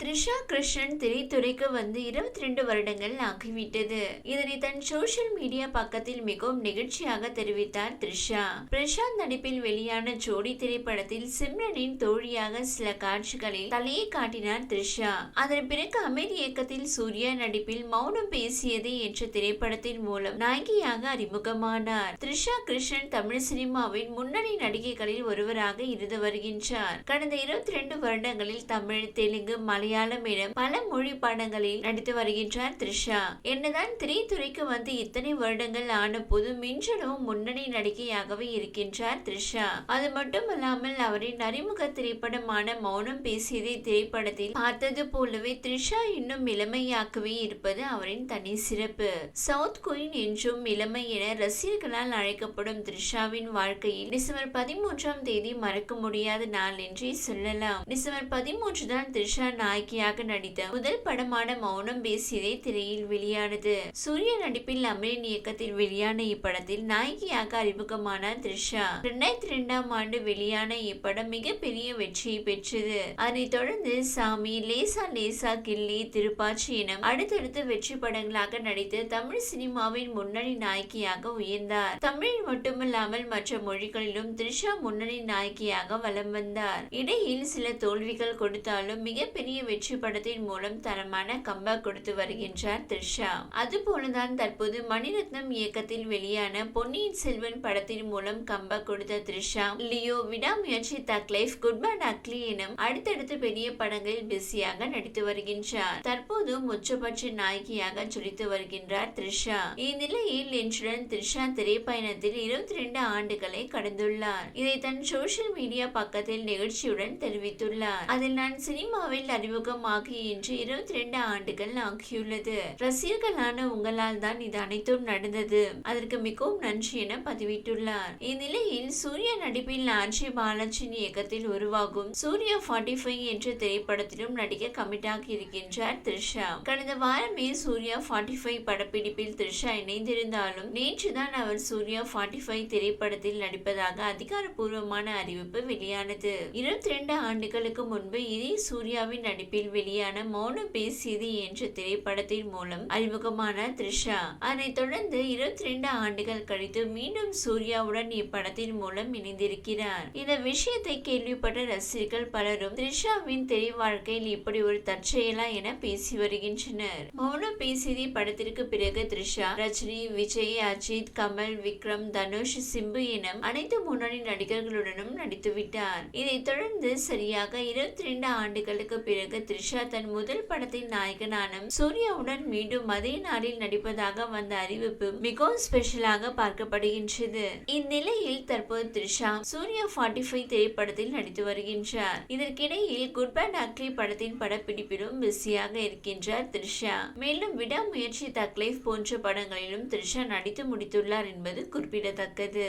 த்ரிஷா கிருஷ்ணன் திரைத்துறைக்கு வந்து இருபத்தி ரெண்டு வருடங்கள் ஆகிவிட்டது. இதனை தன் சோசியல் மீடியா பக்கத்தில் மிகவும் நிகழ்ச்சியாக தெரிவித்தார் த்ரிஷா. பிரசாந்த் நடிப்பில் வெளியான ஜோடி திரைப்படத்தில் சிம்ரனின் தோழியாக சில காட்சிகளில் தலையை காட்டினார் த்ரிஷா. அதன் பிறகு அமீர் இயக்கத்தில் சூர்யா நடிப்பில் மௌனம் பேசியது என்ற திரைப்படத்தின் மூலம் நாயகியாக அறிமுகமானார். த்ரிஷா கிருஷ்ணன் தமிழ் சினிமாவின் முன்னணி நடிகைகளில் ஒருவராக இருந்து வருகின்றார். கடந்த இருபத்தி ரெண்டு வருடங்களில் தமிழ் தெலுங்கு மலை மலையாளம் என பல மொழி படங்களில் நடித்து வருகின்றார் த்ரிஷா. என்னதான் திரைத்துறைக்கு வந்து இத்தனை வருடங்கள் ஆன போது மிஞ்சனும் முன்னணி நடிகையாகவே இருக்கின்றார் த்ரிஷா. அது மட்டுமல்லாமல் அவரின் அறிமுக திரைப்படமான மௌனம் பேசியதை திரைப்படத்தில் பார்த்தது போலவே த்ரிஷா இன்னும் இளமையாக்கவே இருப்பது அவரின் தனி சிறப்பு. சவுத் குயின் என்றும் இளமை என ரசிகர்களால் அழைக்கப்படும் த்ரிஷாவின் வாழ்க்கையில் டிசம்பர் பதிமூன்றாம் தேதி மறக்க முடியாத நாள் என்றே சொல்லலாம். டிசம்பர் பதிமூன்று தான் த்ரிஷா நாயகியாக நடித்த முதல் படமான மௌனம் பேசியதே திரையில் வெளியானது. சூர்யா நடிப்பில் அமரின் இயக்கத்தில் வெளியான இப்படத்தில் நாயகியாக அறிமுகமான த்ரிஷா இரண்டாயிரத்தி இரண்டாம் ஆண்டு வெளியான இப்படம் மிகப்பெரிய வெற்றியை பெற்றது. அதனைத் தொடர்ந்து சாமி லேசா லேசா கில்லி திருப்பாச்சி என அடுத்தடுத்து வெற்றி படங்களாக நடித்து தமிழ் சினிமாவின் முன்னணி நாயகியாக உயர்ந்தார். தமிழில் மட்டுமல்லாமல் மற்ற மொழிகளிலும் த்ரிஷா முன்னணி நாயகியாக வலம் வந்தார். இடையில் சில தோல்விகள் கொடுத்தாலும் மிகப்பெரிய வெற்றி படத்தின் மூலம் தரமான கம்பா கொடுத்து வருகின்றார் த்ரிஷா. அதுபோலதான் தற்போது மணிரத்னம் இயக்கத்தில் வெளியான பொன்னியின் செல்வன் படத்தின் மூலம் கம்பா கொடுத்த Trisha Leo Vidaamuyarchi Thug Life Good Bad Ugly எனும் அடுத்தடுத்த பெரிய படங்களில் பிஸியாக நடித்து வருகின்றார். தற்போது உச்சபட்ச நாயகியாக ஜொலித்து வருகின்றார் த்ரிஷா. இந்நிலையில் இன்றுடன் த்ரிஷா திரைப்பயணத்தில் இருபத்தி ரெண்டு ஆண்டுகளை கடந்துள்ளார். இதை தன் சோசியல் மீடியா பக்கத்தில் நிகழ்ச்சியுடன் தெரிவித்துள்ளார். அதில் நான் சினிமாவில் அறிவு அறிமுகமாகி இன்று இருபத்தி ரெண்டு ஆண்டுகள் ஆகியுள்ளது. ரசிகர்களான உங்களால் தான் இது அனைத்தும் நடந்தது. அதற்கு மிகவும் நன்றி என பதிவிட்டுள்ளார். இந்நிலையில் சூர்யா நடிப்பில் ஆர்ஜி பாலாஜின் இயக்கத்தில் உருவாகும் சூர்யா ஃபார்ட்டி ஃபைவ் என்ற திரைப்படத்திலும் நடிக்க கமிட் ஆகி இருக்கின்றார் த்ரிஷா. கடந்த வாரமே சூர்யா ஃபார்ட்டி ஃபைவ் படப்பிடிப்பில் த்ரிஷா இணைந்திருந்தாலும் நேற்றுதான் அவர் சூர்யா ஃபார்ட்டி ஃபைவ் திரைப்படத்தில் நடிப்பதாக அதிகாரப்பூர்வமான அறிவிப்பு வெளியானது. இருபத்தி ரெண்டு ஆண்டுகளுக்கு முன்பு இதே சூர்யாவின் நடிப்பில் வெளியான மௌனம் பேசியது என்ற திரைப்படத்தின் மூலம் அறிமுகமான த்ரிஷா. அதனைத் தொடர்ந்து இருபத்தி ரெண்டு ஆண்டுகள் கழித்து மீண்டும் சூர்யாவுடன் இப்படத்தின் மூலம் இணைந்திருக்கிறார். இந்த விஷயத்தை கேள்விப்பட்ட ரசிகர்கள் பலரும் த்ரிஷாவின் திரை வாழ்க்கையில் இப்படி ஒரு தற்செயலா என பேசி வருகின்றனர். மௌனம் பேசியது படத்திற்கு பிறகு த்ரிஷா ரஜினி விஜய் அஜித் கமல் விக்ரம் தனுஷ் சிம்பு என அனைத்து முன்னணி நடிகர்களுடனும் நடித்துவிட்டார். இதைத் தொடர்ந்து சரியாக இருபத்தி ரெண்டு ஆண்டுகளுக்கு பிறகு த்ரிஷா தன் முதல் படத்தின் நாயகனான சூர்யாவுடன் மீண்டும் அதே நாளில் நடிப்பதாக வந்த அறிவிப்பு மிகவும் ஸ்பெஷலாக பார்க்கப்படுகின்றது. இந்நிலையில் தற்போது த்ரிஷா சூர்யா ஃபார்ட்டி ஃபைவ் திரைப்படத்தில் நடித்து வருகின்றார். இதற்கிடையில் குட் பேட் அக்லி படத்தின் படப்பிடிப்பிலும் பிஸியாக இருக்கின்றார் த்ரிஷா. மேலும் விடாமுயற்சி தக்லைஃப் போன்ற படங்களிலும் த்ரிஷா நடித்து முடித்துள்ளார் என்பது குறிப்பிடத்தக்கது.